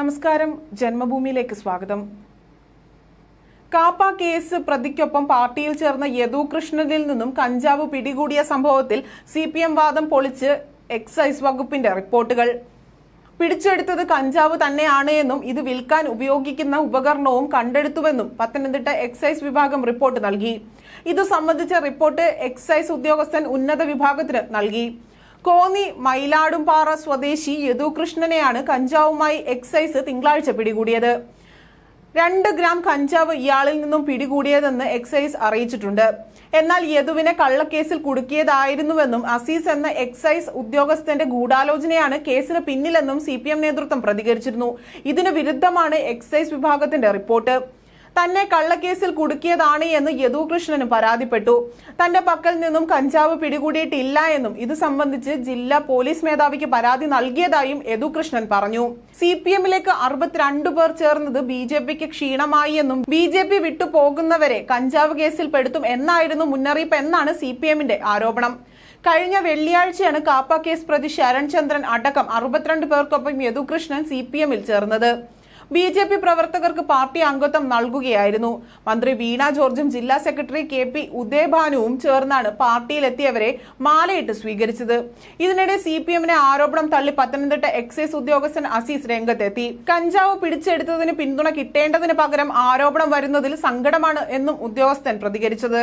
നമസ്കാരം. ജന്മഭൂമിയിലേക്ക് സ്വാഗതം. കാപ്പ കേസ് പ്രതിക്കൊപ്പം പാർട്ടിയിൽ ചേർന്ന യദു കൃഷ്ണനിൽ നിന്നും കഞ്ചാവ് പിടികൂടിയ സംഭവത്തിൽ സി വാദം പൊളിച്ച് എക്സൈസ് വകുപ്പിന്റെ റിപ്പോർട്ടുകൾ. പിടിച്ചെടുത്തത് കഞ്ചാവ് തന്നെയാണ് എന്നും ഇത് വിൽക്കാൻ ഉപയോഗിക്കുന്ന ഉപകരണവും കണ്ടെടുത്തുവെന്നും പത്തനംതിട്ട എക്സൈസ് വിഭാഗം റിപ്പോർട്ട് നൽകി. ഇതു സംബന്ധിച്ച റിപ്പോർട്ട് എക്സൈസ് ഉദ്യോഗസ്ഥൻ ഉന്നത വിഭാഗത്തിന് നൽകി. കോന്നി മയിലാടുംപാറ സ്വദേശി യദുകൃഷ്ണനെയാണ് കഞ്ചാവുമായി എക്സൈസ് തിങ്കളാഴ്ച പിടികൂടിയത്. രണ്ട് ഗ്രാം കഞ്ചാവ് ഇയാളിൽ നിന്നും പിടികൂടിയതെന്ന് എക്സൈസ് അറിയിച്ചിട്ടുണ്ട്. എന്നാൽ യദുവിനെ കള്ളക്കേസിൽ കുടുക്കിയതായിരുന്നുവെന്നും അസീസ് എന്ന എക്സൈസ് ഉദ്യോഗസ്ഥന്റെ ഗൂഢാലോചനയാണ് കേസിന് പിന്നിലെന്നും സി നേതൃത്വം പ്രതികരിച്ചിരുന്നു. ഇതിന് വിരുദ്ധമാണ് എക്സൈസ് വിഭാഗത്തിന്റെ റിപ്പോർട്ട്. തന്നെ കള്ളക്കേസിൽ കുടുക്കിയതാണ് എന്ന് യദുകൃഷ്ണന് പരാതിപ്പെട്ടു. തന്റെ പക്കൽ നിന്നും കഞ്ചാവ് പിടികൂടിയിട്ടില്ല എന്നും ഇത് സംബന്ധിച്ച് ജില്ലാ പോലീസ് മേധാവിക്ക് പരാതി നൽകിയതായും യദുകൃഷ്ണൻ പറഞ്ഞു. സി പി എമ്മിലേക്ക് അറുപത്തിരണ്ട് പേർ ചേർന്നത് ബി ജെ പിക്ക് ക്ഷീണമായി എന്നും ബി ജെ പി വിട്ടുപോകുന്നവരെ കഞ്ചാവ് കേസിൽ പെടുത്തും എന്നായിരുന്നു മുന്നറിയിപ്പ് എന്നാണ് സി പി എമ്മിന്റെ ആരോപണം. കഴിഞ്ഞ വെള്ളിയാഴ്ചയാണ് കാപ്പ കേസ് പ്രതി ശരൺ ചന്ദ്രൻ അടക്കം അറുപത്തിരണ്ട് പേർക്കൊപ്പം യദുകൃഷ്ണൻ സി പി എമ്മിൽ ചേർന്നത്. ബി ജെ പി പ്രവർത്തകർക്ക് പാർട്ടി അംഗത്വം നൽകുകയായിരുന്നു. മന്ത്രി വീണ ജോർജും ജില്ലാ സെക്രട്ടറി കെ പി ഉദയഭാനുവും ചേർന്നാണ് പാർട്ടിയിലെത്തിയവരെ മാലയിട്ട് സ്വീകരിച്ചത്. ഇതിനിടെ സി പി എമ്മിനെ ആരോപണം തള്ളി പത്തനംതിട്ട എക്സൈസ് ഉദ്യോഗസ്ഥൻ അസീസ് രംഗത്തെത്തി. കഞ്ചാവ് പിടിച്ചെടുത്തതിന് പിന്തുണ കിട്ടേണ്ടതിന് പകരം ആരോപണം വരുന്നതിൽ സങ്കടമാണ് എന്നും ഉദ്യോഗസ്ഥൻ പ്രതികരിച്ചത്.